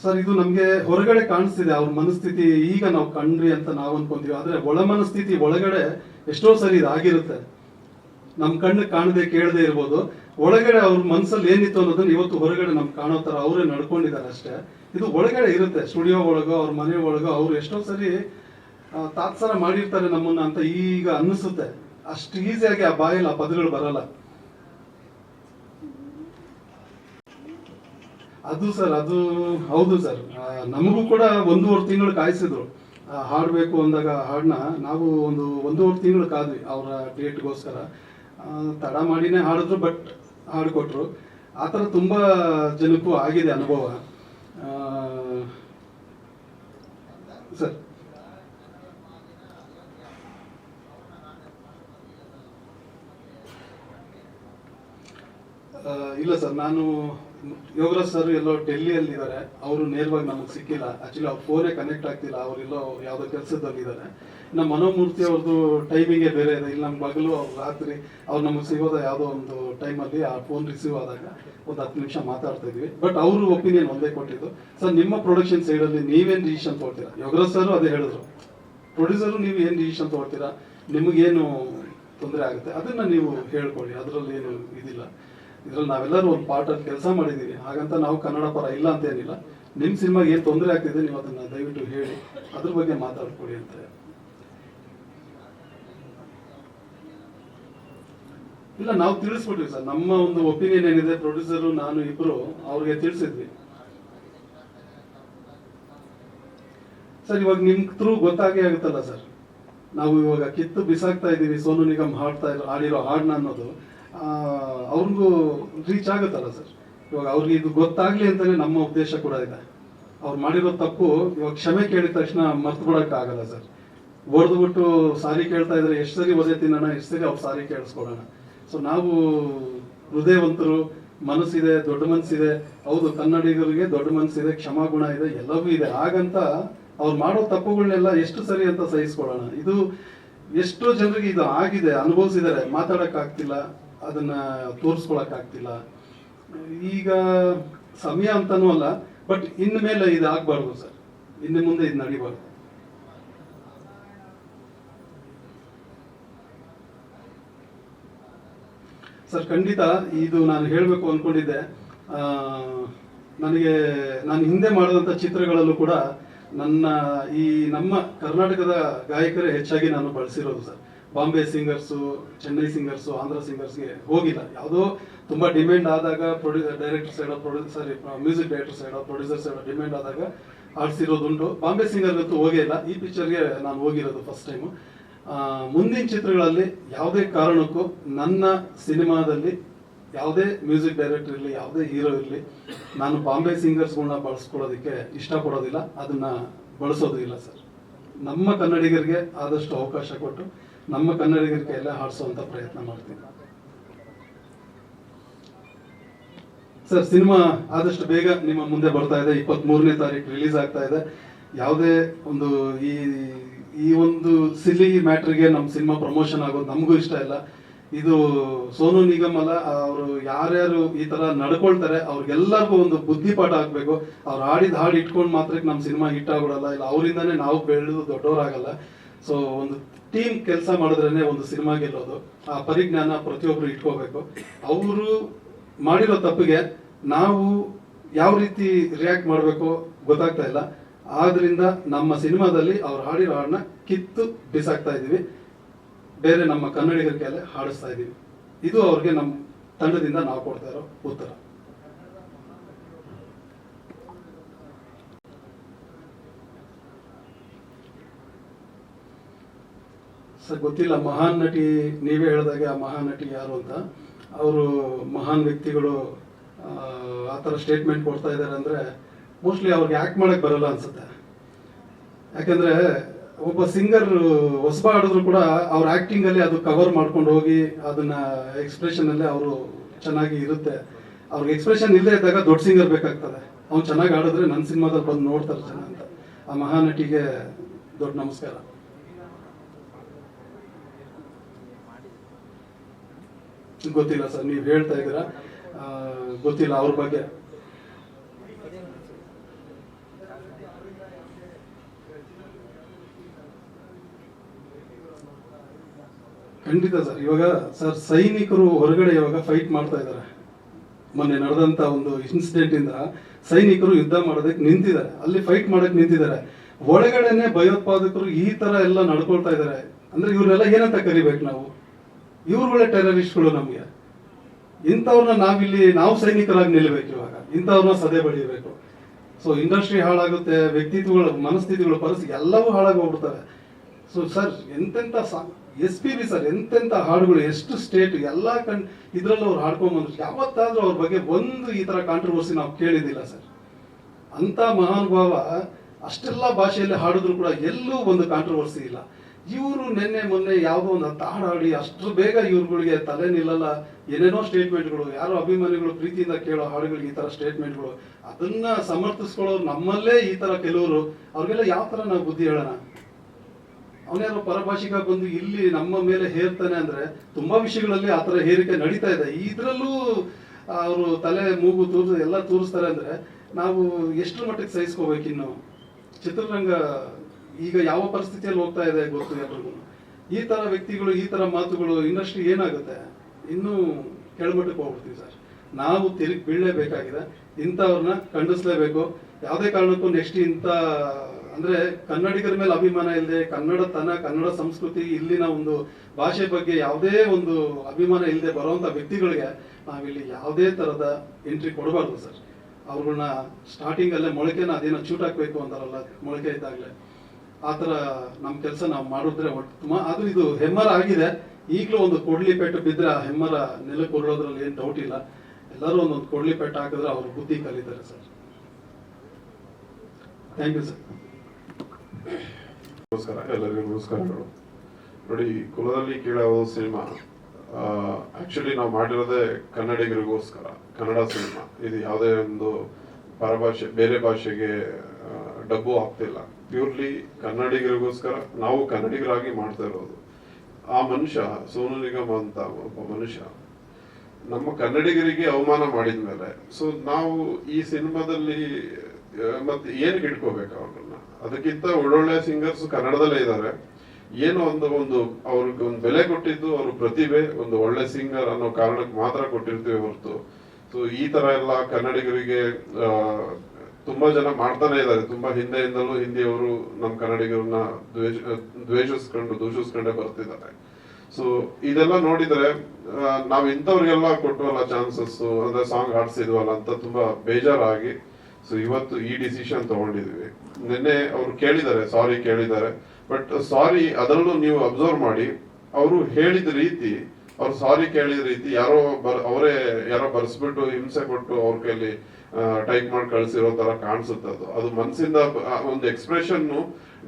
ಸರ್, ಇದು ನಮ್ಗೆ ಹೊರಗಡೆ ಕಾಣಿಸ್ತಿದೆ, ಅವ್ರ ಮನಸ್ಥಿತಿ. ಈಗ ನಾವು ಕಂಡ್ರಿ ಅಂತ ನಾವು ಅನ್ಕೊಂತೀವಿ. ಆದ್ರೆ ಒಳ ಮನಸ್ಥಿತಿ ಒಳಗಡೆ ಎಷ್ಟೋ ಸರಿ ಇದಾಗಿರುತ್ತೆ ನಮ್ ಕಣ್ಣು ಕಾಣದೆ ಕೇಳದೆ ಇರ್ಬೋದು. ಒಳಗಡೆ ಅವ್ರ ಮನ್ಸಲ್ಲಿ ಏನಿತ್ತು ಅನ್ನೋದನ್ನ ಇವತ್ತು ಹೊರಗಡೆ ನಮ್ಗೆ ಕಾಣೋ ತರ ಅವರೇ ನಡ್ಕೊಂಡಿದ್ದಾರೆ ಅಷ್ಟೇ. ಇದು ಒಳಗಡೆ ಇರುತ್ತೆ. ಸ್ಟುಡಿಯೋ ಒಳಗೋ, ಅವ್ರ ಮನೆ ಒಳಗೋ, ಅವ್ರು ಎಷ್ಟೋ ಸರಿ ತಾತ್ಸಾರ ಮಾಡಿರ್ತಾರೆ ನಮ್ಮನ್ನ ಅಂತ ಈಗ ಅನ್ನಿಸುತ್ತೆ. ಅಷ್ಟು ಈಸಿಯಾಗಿ ಆ ಬಾಯಲ್ಲಿ ಆ ಪದಗಳು ಬರಲ್ಲ. ಅದು ಸರ್, ಅದು ಹೌದು ಸರ್. ನಮಗೂ ಕೂಡ ಒಂದೂವರೆ ತಿಂಗಳು ಕಾಯಿಸಿದ್ರು. ಹಾಡಬೇಕು ಅಂದಾಗ ಹಾಡನ್ನ ನಾವು ಒಂದು ಒಂದೂವರೆ ತಿಂಗಳು ಕಾದ್ವಿ ಅವರ ಡೇಟ್ಗೋಸ್ಕರ ತಡ ಮಾಡಿನೇ ಹಾಡಿದ್ರು, ಬಟ್ ಹಾಡ್ಕೊಟ್ರು ಆ ಥರ ತುಂಬ ಜನಕ್ಕೂ ಆಗಿದೆ ಅನುಭವ. ಸರ್ ಆ, ಇಲ್ಲ ಸರ್, ನಾನು ಯೋಗರಾಜ್ ಸರ್ ಎಲ್ಲೋ ಡೆಲ್ಲಿಯಲ್ಲಿ ಇದ್ದಾರೆ ಅವರು ನೇರವಾಗಿ ನಮಗೆ ಸಿಕ್ಕಿಲ್ಲ. ಆಕ್ಚುಲಿ ಅವ್ರ ಫೋನೇ ಕನೆಕ್ಟ್ ಆಗ್ತಿಲ್ಲ. ಅವ್ರು ಎಲ್ಲೋ ಯಾವುದೋ ಕೆಲಸದಲ್ಲಿ ಇದ್ದಾರೆ ನಮ್ಮ ಮನೋಮೂರ್ತಿ ಅವ್ರದ್ದು ಟೈಮಿಂಗೇ ಬೇರೆ ಇದೆ. ಇಲ್ಲಿ ನಮ್ಮ ಮಗಳು ಅವ್ರು ರಾತ್ರಿ ಅವ್ರು ನಮಗೆ ಸಿಗೋದ ಯಾವುದೋ ಒಂದು ಟೈಮಲ್ಲಿ ಆ ಫೋನ್ ರಿಸೀವ್ ಆದಾಗ ಒಂದು ಹತ್ತು ನಿಮಿಷ ಮಾತಾಡ್ತಾ ಇದ್ವಿ. ಬಟ್ ಅವರು ಒಪಿನಿಯನ್ ಒಂದೇ ಕೊಟ್ಟಿದ್ದು. ಸರ್ ನಿಮ್ಮ ಪ್ರೊಡಕ್ಷನ್ ಸೈಡಲ್ಲಿ ನೀವೇನು ಡಿಸಿಷನ್ ತೊಗೊಳ್ತೀರಾ? ಯೋಗರಾಜ್ ಸರ್ ಅದೇ ಹೇಳಿದ್ರು. ಪ್ರೊಡ್ಯೂಸರು ನೀವು ಏನು ಡಿಸಿಷನ್ ತೊಗೊಳ್ತೀರಾ? ನಿಮಗೇನು ತೊಂದರೆ ಆಗುತ್ತೆ? ಅದನ್ನ ನೀವು ಹೇಳ್ಕೊಳ್ಳಿ. ಅದರಲ್ಲಿ ಏನು ಇದಿಲ್ಲ. ಇದ್ರಲ್ಲಿ ನಾವೆಲ್ಲರೂ ಒಂದು ಪಾರ್ಟಲ್ಲಿ ಕೆಲಸ ಮಾಡಿದ್ದೀವಿ. ಹಾಗಂತ ನಾವು ಕನ್ನಡ ಪರ ಇಲ್ಲ ಅಂತ ಏನಿಲ್ಲ ನಿಮ್ಮ ಸಿನಿಮಾಗೆ ಏನು ತೊಂದರೆ ಆಗ್ತಿದೆ ನೀವು ಅದನ್ನ ದಯವಿಟ್ಟು ಹೇಳಿ. ಅದ್ರ ಬಗ್ಗೆ ಮಾತಾಡ್ಕೊಡಿ ಅಂತ ಇಲ್ಲ, ನಾವು ತಿಳಿಸ್ಬಿಟ್ವಿ ಸರ್. ನಮ್ಮ ಒಂದು ಒಪಿನಿಯನ್ ಏನಿದೆ, ಪ್ರೊಡ್ಯೂಸರು, ನಾನು, ಇಬ್ರು, ಅವ್ರಿಗೆ ತಿಳಿಸಿದ್ವಿ. ಸರ್, ಇವಾಗ ನಿಮ್ ಥ್ರೂ ಗೊತ್ತಾಗೇ ಆಗುತ್ತಲ್ಲ ಸರ್? ನಾವು ಇವಾಗ ಕಿತ್ತು ಬಿಸಾಕ್ತಾ ಇದ್ದೀವಿ, ಸೋನು ನಿಗಮ್ ಹಾಡ್ತಾ ಇರೋ ಹಾಡಿರೋ ಹಾಡನ್ನ ಅನ್ನೋದು. ಅವ್ರಿಗೂ ರೀಚ್ ಆಗುತ್ತಲ್ಲ ಸರ್ ಇವಾಗ ಅವ್ರಿಗೆ ಇದು ಗೊತ್ತಾಗ್ಲಿ ಅಂತಾನೆ ನಮ್ಮ ಉದ್ದೇಶ ಕೂಡ ಇದೆ. ಅವ್ರು ಮಾಡಿರೋ ತಪ್ಪು ಇವಾಗ ಕ್ಷಮೆ ಕೇಳಿದ ತಕ್ಷಣ ಮರ್ತು ಬಿಡಕ್ ಆಗಲ್ಲ ಸರ್ ಹೊಡೆದ್ಬಿಟ್ಟು ಸಾರಿ ಕೇಳ್ತಾ ಇದ್ರೆ ಎಷ್ಟು ಸರಿ ಒದೇ ತಿನ್ನೋಣ, ಎಷ್ಟು ಸರಿ ಅವ್ರು ಸಾರಿ ಕೇಳಿಸ್ಕೊಡೋಣ. ಸೊ ನಾವು ಹೃದಯವಂತರು, ಮನಸ್ಸಿದೆ, ದೊಡ್ಡ ಮನಸ್ಸಿದೆ. ಹೌದು, ಕನ್ನಡಿಗರಿಗೆ ದೊಡ್ಡ ಮನಸ್ಸಿದೆ ಕ್ಷಮಾಗುಣ ಇದೆ, ಎಲ್ಲವೂ ಇದೆ. ಹಾಗಂತ ಅವ್ರು ಮಾಡೋ ತಪ್ಪುಗಳನ್ನೆಲ್ಲ ಎಷ್ಟು ಸರಿ ಅಂತ ಸಹಿಸ್ಕೊಡೋಣ. ಇದು ಎಷ್ಟೋ ಜನರಿಗೆ ಇದು ಆಗಿದೆ, ಅನುಭವಿಸಿದ್ದಾರೆ. ಮಾತಾಡಕ್ ಆಗ್ತಿಲ್ಲ. ಅದನ್ನ ತೋರಿಸ್ಕೊಳಕ್ಕಾಗ್ತಿಲ್ಲ. ಈಗ ಸಮಯ ಅಂತನೂ ಅಲ್ಲ ಬಟ್ ಇನ್ನು ಮೇಲೆ ಇದು ಆಗ್ಬಾರ್ದು ಸರ್. ಇನ್ನು ಮುಂದೆ ಇದು ನಡಿಬಾರ್ದು. ಸರ್ ಖಂಡಿತ ಇದು ನಾನು ಹೇಳಬೇಕು ಅನ್ಕೊಂಡಿದ್ದೆ. ಆ, ನನಗೆ ನಾನು ಹಿಂದೆ ಮಾಡಿದಂಥ ಚಿತ್ರಗಳಲ್ಲೂ ಕೂಡ ನನ್ನ ಈ ನಮ್ಮ ಕರ್ನಾಟಕದ ಗಾಯಕರೇ ಹೆಚ್ಚಾಗಿ ನಾನು ಬಳಸಿರೋದು sir. Bombay singers, Chennai singers, Andhra ಸಿಂಗರ್ಸ್ಗೆ ಹೋಗಿಲ್ಲ. ಯಾವುದೋ ತುಂಬ ಡಿಮ್ಯಾಂಡ್ ಆದಾಗ ಪ್ರೊಡ್ಯೂ, director side producer sorry music director side producer side demand ಆದಾಗ ಆಡಿಸಿರೋದುಂಟು. ಬಾಂಬೆ ಸಿಂಗರ್ಗಂತೂ ಹೋಗೇ ಇಲ್ಲ. ಈ ಪಿಕ್ಚರ್ಗೆ ನಾನು ಹೋಗಿರೋದು ಫಸ್ಟ್ ಟೈಮು. ಮುಂದಿನ ಚಿತ್ರಗಳಲ್ಲಿ ಯಾವುದೇ ಕಾರಣಕ್ಕೂ ನನ್ನ ಸಿನಿಮಾದಲ್ಲಿ ಯಾವುದೇ ಮ್ಯೂಸಿಕ್ ಡೈರೆಕ್ಟರ್ ಇರಲಿ, ಯಾವುದೇ ಹೀರೋ ಇರಲಿ, ನಾನು ಬಾಂಬೆ ಸಿಂಗರ್ಸ್ಗಳನ್ನ ಬಳಸ್ಕೊಳ್ಳೋದಕ್ಕೆ ಇಷ್ಟಪಡೋದಿಲ್ಲ. ಅದನ್ನು ಬಳಸೋದು ಇಲ್ಲ ಸರ್. ನಮ್ಮ ಕನ್ನಡಿಗರಿಗೆ ಆದಷ್ಟು ಅವಕಾಶ ಕೊಟ್ಟು ನಮ್ಮ ಕನ್ನಡಿಗರ ಕೈಯಲ್ಲ ಹಾಡಿಸುವಂತ ಪ್ರಯತ್ನ ಮಾಡ್ತೀನಿ. ಸರ್, ಸಿನಿಮಾ ಆದಷ್ಟು ಬೇಗ ನಿಮ್ಮ ಮುಂದೆ ಬರ್ತಾ ಇದೆ. ಇಪ್ಪತ್ತ್ ಮೂರನೇ ತಾರೀಕು ರಿಲೀಸ್ ಆಗ್ತಾ ಇದೆ. ಯಾವುದೇ ಒಂದು ಈ ಈ ಒಂದು ಸಿಲಿ ಮ್ಯಾಟ್ರಿಗೆ ನಮ್ಮ ಸಿನಿಮಾ ಪ್ರಮೋಷನ್ ಆಗೋದು ನಮಗೂ ಇಷ್ಟ ಇಲ್ಲ. ಇದು ಸೋನು ನಿಗಮ್ ಅಲ್ಲ, ಅವರು ಯಾರ್ಯಾರು ಈ ತರ ನಡ್ಕೊಳ್ತಾರೆ, ಅವ್ರಿಗೆಲ್ಲರಿಗೂ ಒಂದು ಬುದ್ಧಿಪಾಠ ಆಗ್ಬೇಕು. ಅವ್ರು ಆಡಿದ ಹಾಡು ಇಟ್ಕೊಂಡು ಮಾತ್ರಕ್ಕೆ ನಮ್ಮ ಸಿನಿಮಾ ಹಿಟ್ ಆಗ್ಬಿಡಲ್ಲ. ಇಲ್ಲ, ಅವರಿಂದಾನೇ ನಾವು ಬೆಳೆದು ದೊಡ್ಡವರಾಗಲ್ಲ. ಸೊ ಒಂದು ಟೀಮ್ ಕೆಲಸ ಮಾಡಿದ್ರೇನೆ ಒಂದು ಸಿನಿಮಾ ಗೆಲ್ಲೋದು ಆ ಪರಿಜ್ಞಾನ ಪ್ರತಿಯೊಬ್ಬರು ಇಟ್ಕೋಬೇಕು. ಅವರು ಮಾಡಿರೋ ತಪ್ಪಿಗೆ ನಾವು ಯಾವ ರೀತಿ ರಿಯಾಕ್ಟ್ ಮಾಡಬೇಕು ಗೊತ್ತಾಗ್ತಾ ಇಲ್ಲ. ಆದ್ರಿಂದ ನಮ್ಮ ಸಿನಿಮಾದಲ್ಲಿ ಅವ್ರು ಹಾಡಿರೋ ಹಾಡನ್ನ ಕಿತ್ತು ಬಿಸಾಕ್ತಾ ಇದೀವಿ ಬೇರೆ ನಮ್ಮ ಕನ್ನಡಿಗರ ಹಾಡಿಸ್ತಾ ಇದೀವಿ ಇದು ಅವ್ರಿಗೆ ನಮ್ಮ ತಂಡದಿಂದ ನಾವು ಕೊಡ್ತಾ ಇರೋ ಉತ್ತರ. ಸರ್ ಗೊತ್ತಿಲ್ಲ ಮಹಾನ್ ನಟಿ ನೀವೇ ಹೇಳಿದಾಗ ಆ ಮಹಾನ್ ನಟಿ ಯಾರು ಅಂತ. ಅವರು ಮಹಾನ್ ವ್ಯಕ್ತಿಗಳು ಆ, ಥರ ಸ್ಟೇಟ್ಮೆಂಟ್ ಕೊಡ್ತಾ ಇದ್ದಾರೆ ಅಂದರೆ ಮೋಸ್ಟ್ಲಿ ಅವ್ರಿಗೆ ಆ್ಯಕ್ಟ್ ಮಾಡೋಕೆ ಬರಲ್ಲ ಅನ್ಸುತ್ತೆ. ಯಾಕೆಂದರೆ ಒಬ್ಬ ಸಿಂಗರ್ ಹೊಸಬ ಆಡಿದ್ರು ಕೂಡ ಅವ್ರ ಆ್ಯಕ್ಟಿಂಗಲ್ಲಿ ಅದು ಕವರ್ ಮಾಡ್ಕೊಂಡು ಹೋಗಿ ಅದನ್ನು ಎಕ್ಸ್ಪ್ರೆಷನಲ್ಲೇ ಅವರು ಚೆನ್ನಾಗಿ ಇರುತ್ತೆ. ಅವ್ರಿಗೆ ಎಕ್ಸ್ಪ್ರೆಷನ್ ಇಲ್ಲದೇ ಇದ್ದಾಗ ದೊಡ್ಡ ಸಿಂಗರ್ ಬೇಕಾಗ್ತದೆ. ಅವ್ನು ಚೆನ್ನಾಗಿ ಆಡಿದ್ರೆ ನನ್ನ ಸಿನಿಮಾದಲ್ಲಿ ಬಂದು ನೋಡ್ತಾರೆ ಜನ ಅಂತ. ಆ ಮಹಾನಟಿಗೆ ದೊಡ್ಡ ನಮಸ್ಕಾರ. ಗೊತ್ತಿಲ್ಲ ಸರ್, ನೀವು ಹೇಳ್ತಾ ಇದ್ದೀರಾ? ಗೊತ್ತಿಲ್ಲ ಅವ್ರ ಬಗ್ಗೆ. ಖಂಡಿತ ಸರ್, ಇವಾಗ ಸರ್, ಸೈನಿಕರು ಹೊರಗಡೆ ಇವಾಗ ಫೈಟ್ ಮಾಡ್ತಾ ಇದ್ದಾರೆ. ಮೊನ್ನೆ ನಡೆದಂತ ಒಂದು ಇನ್ಸಿಡೆಂಟ್ ಇಂದ ಸೈನಿಕರು ಯುದ್ಧ ಮಾಡೋದಕ್ಕೆ ನಿಂತಿದ್ದಾರೆ. ಅಲ್ಲಿ ಫೈಟ್ ಮಾಡಕ್ ನಿಂತಿದ್ದಾರೆ. ಒಳಗಡೆನೆ ಭಯೋತ್ಪಾದಕರು ಈ ತರ ಎಲ್ಲ ನಡ್ಕೊಳ್ತಾ ಇದ್ದಾರೆ. ಅಂದ್ರೆ ಇವ್ರನ್ನೆಲ್ಲ ಏನಂತ ಕರಿಬೇಕು ನಾವು? ಇವ್ರುಗಳೇ ಟೆರರಿಸ್ಟ್ಗಳು ನಮಗೆ. ಇಂಥವ್ರನ್ನ ನಾವಿಲ್ಲಿ, ನಾವು ಸೈನಿಕರಾಗಿ ನಿಲ್ಲಬೇಕು ಇವಾಗ. ಇಂಥವ್ರನ್ನ ಸದೆ ಬಡಿಬೇಕು ಸೊ ಇಂಡಸ್ಟ್ರಿ ಹಾಳಾಗುತ್ತೆ, ವ್ಯಕ್ತಿತ್ವಗಳು, ಮನಸ್ಥಿತಿಗಳು, ಪರಿಸ್ಥಿತಿ ಎಲ್ಲವೂ ಹಾಳಾಗಿ ಹೋಗ್ಬಿಡ್ತವೆ. ಸೊ ಸರ್ ಎಂತೆಂತ ಎಸ್ ಪಿ ಬಿ ಸರ್ ಎಂತೆಂಥ ಹಾಡುಗಳು, ಎಷ್ಟು ಸ್ಟೇಟ್ ಎಲ್ಲ ಕಣ್, ಇದ್ರಲ್ಲೂ ಅವ್ರು ಹಾಡ್ಕೊಂಬಂದ್ರು ಯಾವತ್ತಾದ್ರೂ ಅವ್ರ ಬಗ್ಗೆ ಒಂದು ಈ ತರ ಕಾಂಟ್ರವರ್ಸಿ ನಾವು ಕೇಳಿದಿಲ್ಲ ಸರ್ ಅಂತ ಮಹಾನುಭಾವ ಅಷ್ಟೆಲ್ಲ ಭಾಷೆಯಲ್ಲಿ ಹಾಡಿದ್ರು ಕೂಡ ಎಲ್ಲೂ ಒಂದು ಕಾಂಟ್ರವರ್ಸಿ ಇಲ್ಲ. ಇವರು ನಿನ್ನೆ, ಮೊನ್ನೆ ಯಾವುದೋ ಒಂದು ಹತ್ತು ಹಾಡು ಹಾಡಿ ಅಷ್ಟು ಬೇಗ ಇವ್ರುಗಳಿಗೆ ತಲೆ ನಿಲ್ಲಲ್ಲ. ಏನೇನೋ ಸ್ಟೇಟ್ಮೆಂಟ್ಗಳು ಯಾರು ಅಭಿಮಾನಿಗಳು ಪ್ರೀತಿಯಿಂದ ಕೇಳೋ ಹಾಡುಗಳಿಗೆ ಈ ತರ ಸ್ಟೇಟ್ಮೆಂಟ್ಗಳು ಅದನ್ನ ಸಮರ್ಥಿಸ್ಕೊಳ್ಳೋರು ನಮ್ಮಲ್ಲೇ ಈ ತರ ಕೆಲವರು. ಅವ್ರಿಗೆಲ್ಲ ಯಾವ ತರ ನಾವು ಬುದ್ಧಿ ಹೇಳೋಣ? ಅವನ್ಯಾರೋ ಪರಭಾಷಿಕ ಬಂದು ಇಲ್ಲಿ ನಮ್ಮ ಮೇಲೆ ಹೇರ್ತಾನೆ ಅಂದ್ರೆ ತುಂಬಾ ವಿಷಯಗಳಲ್ಲಿ ಆ ತರ ಹೇರಿಕೆ ನಡೀತಾ ಇದೆ. ಇದ್ರಲ್ಲೂ ಅವರು ತಲೆ, ಮೂಗು ತೂರ್ ಎಲ್ಲ ತೋರಿಸ್ತಾರೆ ಅಂದ್ರೆ ನಾವು ಎಷ್ಟು ಮಟ್ಟಿಗೆ ಸಹಿಸ್ಕೋಬೇಕು ಇನ್ನು? ಚಿತ್ರರಂಗ ಈಗ ಯಾವ ಪರಿಸ್ಥಿತಿಯಲ್ಲಿ ಹೋಗ್ತಾ ಇದೆ ಗೊತ್ತು ಎಲ್ರಿಗೂ? ಈ ತರ ವ್ಯಕ್ತಿಗಳು, ಈ ತರ ಮಾತುಗಳು ಇಂಡಸ್ಟ್ರಿ ಏನಾಗುತ್ತೆ? ಇನ್ನೂ ಕೆಳಮಟ್ಟಕ್ಕೆ ಹೋಗ್ಬಿಡ್ತೀವಿ ಸರ್. ನಾವು ತಿರುಗಿ ಬೀಳಲೇಬೇಕಾಗಿದೆ. ಇಂಥವ್ರನ್ನ ಖಂಡಿಸ್ಲೇಬೇಕು. ಯಾವುದೇ ಕಾರಣಕ್ಕೂ ನೆಕ್ಸ್ಟ್ ಇಂಥ, ಅಂದ್ರೆ ಕನ್ನಡಿಗರ ಮೇಲೆ ಅಭಿಮಾನ ಇಲ್ಲದೆ ಕನ್ನಡತನ ಕನ್ನಡ ಸಂಸ್ಕೃತಿ ಇಲ್ಲಿನ ಒಂದು ಭಾಷೆ ಬಗ್ಗೆ ಯಾವುದೇ ಒಂದು ಅಭಿಮಾನ ಇಲ್ಲದೆ ಬರುವಂತ ವ್ಯಕ್ತಿಗಳಿಗೆ ನಾವಿಲ್ಲಿ ಯಾವುದೇ ತರದ ಎಂಟ್ರಿ ಕೊಡಬಾರ್ದು ಸರ್. ಅವ್ರನ್ನ ಸ್ಟಾರ್ಟಿಂಗ್ ಅಲ್ಲೇ ಮೊಳಕೆನ ಅದೇನೋ ಚೂಟ್ ಹಾಕ್ಬೇಕು ಅಂತಾರಲ್ಲ, ಮೊಳಕೆ ಇದ್ದಾಗಲೇ. ಆ ಥರ ನಮ್ಮ ಕೆಲಸ ನಾವು ಮಾಡಿದ್ರೆ ಉತ್ತಮ ಆದ್ರೂ ಇದು ಹೆಮ್ಮರ ಆಗಿದೆ. ಈಗಲೂ ಒಂದು ಕೊಡ್ಲಿ ಪೆಟ್ಟು ಬಿದ್ದರೆ ಆ ಹೆಮ್ಮರ ನೆಲಕ್ಕೆ ಹೊರಡೋದ್ರಲ್ಲಿ ಏನು ಡೌಟ್ ಇಲ್ಲ. ಎಲ್ಲರೂ ಒಂದೊಂದು ಕೊಡ್ಲಿ ಪೆಟ್ಟು ಹಾಕಿದ್ರೆ ಅವ್ರ ಬುದ್ಧಿ ಕಲಿತಾರೆ ಸರ್. ಥ್ಯಾಂಕ್ ಯು ಸರ್ ನಮಸ್ಕಾರ, ಎಲ್ಲರಿಗೂ ನಮಸ್ಕಾರಗಳು ನೋಡಿ ಕುಲದಲ್ಲಿ ಕೇಳೋ ಸಿನಿಮಾ ಆಕ್ಚುಲಿ ನಾವು ಮಾಡಿರೋದೇ ಕನ್ನಡಿಗರಿಗೋಸ್ಕರ, ಕನ್ನಡ ಸಿನಿಮಾ. ಇದು ಯಾವುದೇ ಒಂದು ಪರಭಾಷೆ, ಬೇರೆ ಭಾಷೆಗೆ ಡಬ್ಬು ಆಗ್ತಿಲ್ಲ ಪ್ಯೂರ್ಲಿ ಕನ್ನಡಿಗರಿಗೋಸ್ಕರ ನಾವು ಕನ್ನಡಿಗರಾಗಿ ಮಾಡ್ತಾ ಇರೋದು. ಆ ಮನುಷ್ಯ, ಸೋನು ನಿಗಮ ಅಂತ ಒಬ್ಬ ಮನುಷ್ಯ, ನಮ್ಮ ಕನ್ನಡಿಗರಿಗೆ ಅವಮಾನ ಮಾಡಿದ್ಮೇಲೆ ಸೊ ನಾವು ಈ ಸಿನಿಮಾದಲ್ಲಿ ಮತ್ತೆ ಏನ್ ಇಟ್ಕೋಬೇಕು ಅವ್ರನ್ನ? ಅದಕ್ಕಿಂತ ಒಳ್ಳೊಳ್ಳೆ ಸಿಂಗರ್ಸ್ ಕನ್ನಡದಲ್ಲೇ ಇದ್ದಾರೆ ಏನೋ ಒಂದು ಒಂದು ಅವ್ರಿಗೆ ಒಂದು ಬೆಲೆ ಕೊಟ್ಟಿದ್ದು, ಅವ್ರ ಪ್ರತಿಭೆ, ಒಂದು ಒಳ್ಳೆ ಸಿಂಗರ್ ಅನ್ನೋ ಕಾರಣಕ್ಕೆ ಮಾತ್ರ ಕೊಟ್ಟಿರ್ತೀವಿ ಹೊರತು. ಸೊ ಈ ತರ ಎಲ್ಲ ಕನ್ನಡಿಗರಿಗೆ ತುಂಬಾ ಜನ ಮಾಡ್ತಾನೆ ಇದ್ದಾರೆ. ತುಂಬಾ ಹಿಂದೆಯಿಂದಲೂ ಹಿಂದಿಯವರು ನಮ್ಮ ಕನ್ನಡಿಗರನ್ನ ದ್ವೇಷ, ದ್ವೇಷಿಸ್ಕೊಂಡು, ದೂಷಿಸ್ಕೊಂಡೇ ಬರ್ತಿದ್ದಾರೆ. ಸೊ ಇದೆಲ್ಲ ನೋಡಿದ್ರೆ ನಾವ್ ಇಂಥವ್ರಿಗೆಲ್ಲ ಕೊಟ್ಟವಲ್ಲ ಚಾನ್ಸಸ್ ಅಂದ್ರೆ ಸಾಂಗ್ ಹಾಡ್ಸಿದ್ವಲ್ಲ ಅಂತ ತುಂಬಾ ಬೇಜಾರಾಗಿ ಸೊ ಇವತ್ತು ಈ ಡಿಸಿಷನ್ ತಗೊಂಡಿದ್ವಿ. ನಿನ್ನೆ ಅವ್ರು ಕೇಳಿದ್ದಾರೆ ಸಾರಿ ಕೇಳಿದ್ದಾರೆ ಬಟ್ ಸಾರಿ ಅದರಲ್ಲೂ ನೀವು ಅಬ್ಸರ್ವ್ ಮಾಡಿ, ಅವರು ಹೇಳಿದ ರೀತಿ, ಅವ್ರು ಸಾರಿ ಕೇಳಿದ ರೀತಿ ಯಾರೋ ಬರ್, ಅವರೇ ಯಾರೋ ಬರ್ಸ್ಬಿಟ್ಟು ಹಿಂಸೆ ಕೊಟ್ಟು ಅವ್ರ ಕೈಲಿ ಟೈಪ್ ಮಾಡಿ ಕಳ್ಸಿರೋ ತರ ಕಾಣಿಸುತ್ತೆ ಅದು. ಅದು ಮನಸ್ಸಿಂದ ಒಂದು ಎಕ್ಸ್ಪ್ರೆಷನ್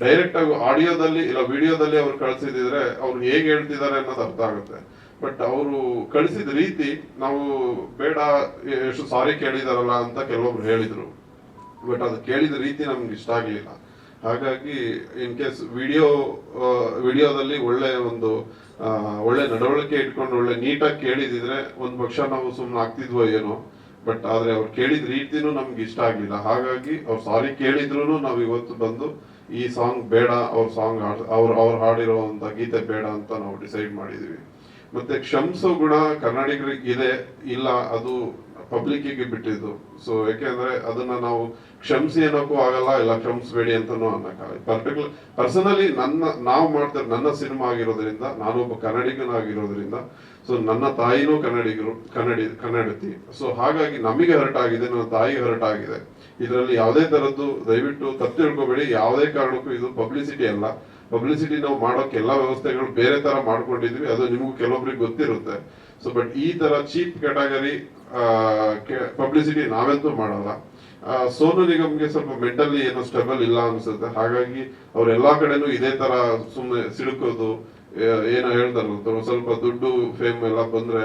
ಡೈರೆಕ್ಟ್ ಆಗಿ ಆಡಿಯೋದಲ್ಲಿ ಇಲ್ಲ ವಿಡಿಯೋದಲ್ಲಿ ಅವ್ರು ಕಳ್ಸಿದಿದ್ರೆ ಅವ್ರು ಹೇಗೆ ಹೇಳ್ತಿದ್ದಾರೆ ಅನ್ನೋದು ಅರ್ಥ ಆಗುತ್ತೆ. ಬಟ್ ಅವರು ಕಳಿಸಿದ ರೀತಿ ನಾವು ಬೇಡ ಎಷ್ಟು ಸಾರಿ ಕೇಳಿದಾರಲ್ಲ ಅಂತ ಕೆಲವೊಬ್ರು ಹೇಳಿದ್ರು. ಬಟ್ ಅದು ಕೇಳಿದ ರೀತಿ ನಮ್ಗೆ ಇಷ್ಟ ಆಗ್ಲಿಲ್ಲ. ಹಾಗಾಗಿ ಇನ್ ಕೇಸ್ ವಿಡಿಯೋ ವಿಡಿಯೋದಲ್ಲಿ ಒಳ್ಳೆ ಒಂದು ಒಳ್ಳೆ ನಡವಳಿಕೆ ಇಟ್ಕೊಂಡು ಒಳ್ಳೆ ನೀಟಾಗಿ ಕೇಳಿದಿದ್ರೆ ಒಂದು ಪಕ್ಷ ನಾವು ಸುಮ್ಮನೆ ಆಗ್ತಿದ್ವೋ ಏನೋ ಬಟ್ ಆದ್ರೆ ಅವ್ರು ಕೇಳಿದ ರೀತಿನೂ ನಮ್ಗೆ ಇಷ್ಟ ಆಗ್ಲಿಲ್ಲ. ಹಾಗಾಗಿ ಅವ್ರು ಸಾರಿ ಕೇಳಿದ್ರು ನಾವು ಇವತ್ತು ಬಂದು ಈ ಸಾಂಗ್ ಬೇಡ, ಅವ್ರ ಸಾಂಗ್ ಅವ್ರ, ಅವ್ರು ಹಾಡಿರುವಂತ ಗೀತೆ ಬೇಡ ಅಂತ ನಾವು ಡಿಸೈಡ್ ಮಾಡಿದ್ವಿ. ಮತ್ತೆ ಕ್ಷಮಿಸೋ ಗುಣ ಕನ್ನಡಿಗರಿಗೆ ಇದೆ ಇಲ್ಲ ಅದು ಪಬ್ಲಿಕ್ಕಿಗೆ ಬಿಟ್ಟಿದ್ದು. ಸೊ ಯಾಕೆಂದ್ರೆ ಅದನ್ನ ನಾವು ಕ್ಷಮಿಸಿ ಅನ್ನೋಕ್ಕೂ ಆಗಲ್ಲ, ಇಲ್ಲ ಕ್ಷಮಿಸಬೇಡಿ ಅಂತಾನೂ ಅನ್ನಕ್ಕಾಗಲ್ಲ ಪರ್ಟಿಕ್ಯುಲರ್ ಪರ್ಸನಲಿ ನನ್ನ, ನಾವು ಮಾಡ್ತಾರೆ, ನನ್ನ ಸಿನಿಮಾ ಆಗಿರೋದ್ರಿಂದ, ನಾನೊಬ್ಬ ಕನ್ನಡಿಗನಾಗಿರೋದ್ರಿಂದ ಸೊ ನನ್ನ ತಾಯಿನೂ ಕನ್ನಡಿಗರು, ಕನ್ನಡಿ, ಕನ್ನಡತಿ. ಸೊ ಹಾಗಾಗಿ ನಮಗೆ ಹರ್ಟ್ ಆಗಿದೆ ನನ್ನ ತಾಯಿಗೆ ಹರ್ಟ್ ಆಗಿದೆ ಇದರಲ್ಲಿ ಯಾವುದೇ ತರದ್ದು ದಯವಿಟ್ಟು ತಪ್ಪು ತಿಳ್ಕೊಬೇಡಿ. ಯಾವುದೇ ಕಾರಣಕ್ಕೂ ಇದು ಪಬ್ಲಿಸಿಟಿ ಅಲ್ಲ. ಪಬ್ಲಿಸಿಟಿ ನಾವು ಮಾಡೋಕೆ ಎಲ್ಲ ವ್ಯವಸ್ಥೆಗಳು ಬೇರೆ ತರ ಮಾಡ್ಕೊಂಡಿದ್ವಿ ಅದು ನಿಮಗೂ ಕೆಲವೊಬ್ರಿಗೆ ಗೊತ್ತಿರುತ್ತೆ. ಸೊ ಬಟ್ ಈ ತರ ಚೀಪ್ ಕ್ಯಾಟಗರಿ ಪಬ್ಲಿಸಿಟಿ ನಾವೆಂತೂ ಮಾಡಲ್ಲ. ಸೋನು ನಿಗಮ್ಗೆ ಸ್ವಲ್ಪ ಮೆಂಟಲಿ ಏನೋ ಸ್ಟ್ರಗಲ್ ಇಲ್ಲ ಅನ್ಸುತ್ತೆ. ಹಾಗಾಗಿ ಅವ್ರ ಎಲ್ಲಾ ಕಡೆನೂ ಇದೇ ತರ ಸುಮ್ಮನೆ ಸಿಡುಕೋದು ಏನೋ ಹೇಳ್ತಾರಲ್ಲ ಸ್ವಲ್ಪ ದುಡ್ಡು ಫೇಮ್ ಎಲ್ಲ ಬಂದ್ರೆ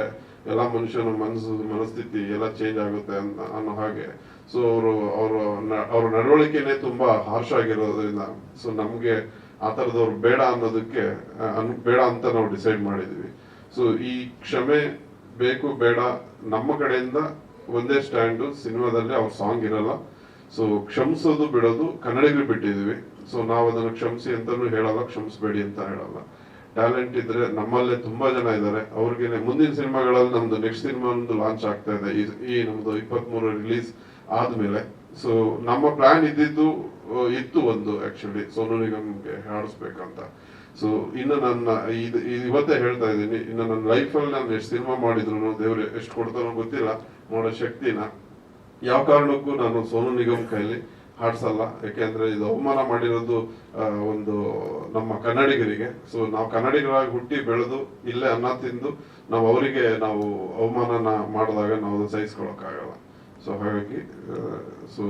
ಎಲ್ಲ ಮನುಷ್ಯನ ಮನಸ್ಸು, ಮನಸ್ಥಿತಿ ಎಲ್ಲ ಚೇಂಜ್ ಆಗುತ್ತೆ ಅಂತ ಅನ್ನೋ ಹಾಗೆ. ಸೊ ಅವರು ಅವರು ಅವ್ರ ನಡವಳಿಕೆನೆ ತುಂಬಾ ಹಾರ್ಷ್ ಆಗಿರೋದ್ರಿಂದ ಸೊ ನಮ್ಗೆ ಆ ತರದವ್ರು ಬೇಡ ಅನ್ನೋದಕ್ಕೆ ಬೇಡ ಅಂತ ನಾವು ಡಿಸೈಡ್ ಮಾಡಿದೀವಿ. ಸೊ ಈ ಕ್ಷಮೆ ಬೇಕು, ಬೇಡ, ನಮ್ಮ ಕಡೆಯಿಂದ ಒಂದೇ ಸ್ಟ್ಯಾಂಡು ಸಿನಿಮಾದಲ್ಲಿ ಅವ್ರ ಸಾಂಗ್ ಇರಲ್ಲ. ಸೊ ಕ್ಷಮಿಸೋದು, ಬಿಡೋದು ಕನ್ನಡಿಗರು ಬಿಟ್ಟಿದೀವಿ. ಸೊ ನಾವು ಅದನ್ನು ಕ್ಷಮಿಸಿ ಅಂತಾನು ಹೇಳಲ್ಲ, ಕ್ಷಮಿಸಬೇಡಿ ಅಂತ ಹೇಳಲ್ಲ. ಟ್ಯಾಲೆಂಟ್ ಇದ್ರೆ ನಮ್ಮಲ್ಲೇ ತುಂಬಾ ಜನ ಇದ್ದಾರೆ. ಅವ್ರಿಗೆ ಮುಂದಿನ ಸಿನಿಮಾಗಳಲ್ಲಿ ನಮ್ದು ನೆಕ್ಸ್ಟ್ ಸಿನಿಮಾ ಒಂದು ಲಾಂಚ್ ಆಗ್ತಾ ಇದೆ. ಈ- ನಮ್ದು ಇಪ್ಪತ್ತ್ ಮೂರು ರಿಲೀಸ್ ಆದ್ಮೇಲೆ. ಸೊ ನಮ್ಮ ಪ್ಲಾನ್ ಇದ್ದಿದ್ದು ಇತ್ತು ಒಂದು ಆಕ್ಚುಲಿ ಸೋನು ನಿಗಮ್ಗೆ ಹಾಡಿಸ್ಬೇಕಂತ. ಸೊ ಇನ್ನು ನನ್ನ, ಇದು ಇವತ್ತೇ ಹೇಳ್ತಾ ಇದ್ದೀನಿ. ಇನ್ನು ನನ್ನ ಲೈಫಲ್ಲಿ ನಾನು ಎಷ್ಟು ಸಿನಿಮಾ ಮಾಡಿದ್ರು ದೇವ್ರು, ಎಷ್ಟು ಕೊಡ್ತಾನೋ ಗೊತ್ತಿಲ್ಲ. ನೋಡೋ ಶಕ್ತಿನ. ಯಾವ ಕಾರಣಕ್ಕೂ ನಾನು ಸೋನು ನಿಗಮ್ ಕೈಲಿ ಹಾಡ್ಸಲ್ಲ. ಯಾಕೆಂದ್ರೆ ಇದು ಅವಮಾನ ಮಾಡಿರೋದು ಒಂದು ನಮ್ಮ ಕನ್ನಡಿಗರಿಗೆ. ಸೊ ನಾವು ಕನ್ನಡಿಗರಾಗಿ ಹುಟ್ಟಿ ಬೆಳೆದು ಇಲ್ಲೇ ಅನ್ನ ತಿಂದು ನಾವು ಅವರಿಗೆ ನಾವು ಅವಮಾನನ ಮಾಡಿದಾಗ ನಾವು ಅದನ್ನ ಸಹಿಸ್ಕೊಳಕ್ಕಾಗಲ್ಲ. ಸೊ ಹಾಗಾಗಿ ಸೊ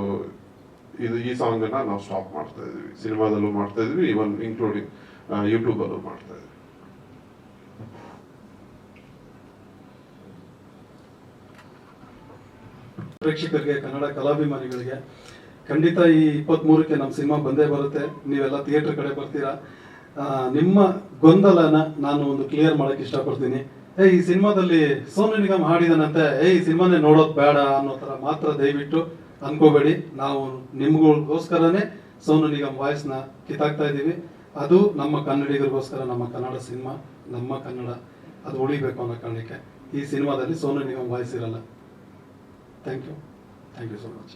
ಇದು ಈ ಸಾಂಗ್ ಅನ್ನ ನಾವು ಸ್ಟಾಪ್ ಮಾಡ್ತಾ ಇದೀವಿ ಸಿನಿಮಾದಲ್ಲೂ ಮಾಡ್ತಾ ಇದೀವಿ ಇವನ್ ಇನ್ಕ್ಲೂಡಿಂಗ್ ಯೂಟ್ಯೂಬ್ ಅಲ್ಲೂ ಮಾಡ್ತಾ ಇದೀವಿ ಪ್ರೇಕ್ಷಕರಿಗೆ, ಕನ್ನಡ ಕಲಾಭಿಮಾನಿಗಳಿಗೆ ಖಂಡಿತ ಈ ಇಪ್ಪತ್ಮೂರಕ್ಕೆ ನಮ್ಮ ಸಿನಿಮಾ ಬಂದೇ ಬರುತ್ತೆ. ನೀವೆಲ್ಲ ಥಿಯೇಟರ್ ಕಡೆ ಬರ್ತೀರಾ. ನಿಮ್ಮ ಗೊಂದಲನ ನಾನು ಒಂದು ಕ್ಲಿಯರ್ ಮಾಡಕ್ಕೆ ಇಷ್ಟಪಡ್ತೀನಿ. ಏ, ಈ ಸಿನಿಮಾದಲ್ಲಿ ಸೋನು ನಿಗಮ್ ಹಾಡಿದನಂತೆ. ಏ, ಈ ಸಿನಿಮಾನೇ ನೋಡೋದು ಬೇಡ ಅನ್ನೋ ಥರ ಮಾತ್ರ ದಯವಿಟ್ಟು ಅನ್ಕೋಬೇಡಿ. ನಾವು ನಿಮ್ಗಳಿಗೋಸ್ಕರನೇ ಸೋನು ನಿಗಮ್ ವಾಯ್ಸ್ನ ಕಿತ್ತಾಕ್ತಾ ಇದ್ದೀವಿ. ಅದು ನಮ್ಮ ಕನ್ನಡಿಗರಿಗೋಸ್ಕರ ನಮ್ಮ ಕನ್ನಡ ಸಿನಿಮಾ, ನಮ್ಮ ಕನ್ನಡ. ಅದು ಉಳಿಬೇಕು ಅನ್ನೋ ಕಾರಣಕ್ಕೆ ಈ ಸಿನಿಮಾದಲ್ಲಿ ಸೋನು ನಿಗಮ್ ವಾಯ್ಸ್ ಇರಲ್ಲ. Thank you thank you so much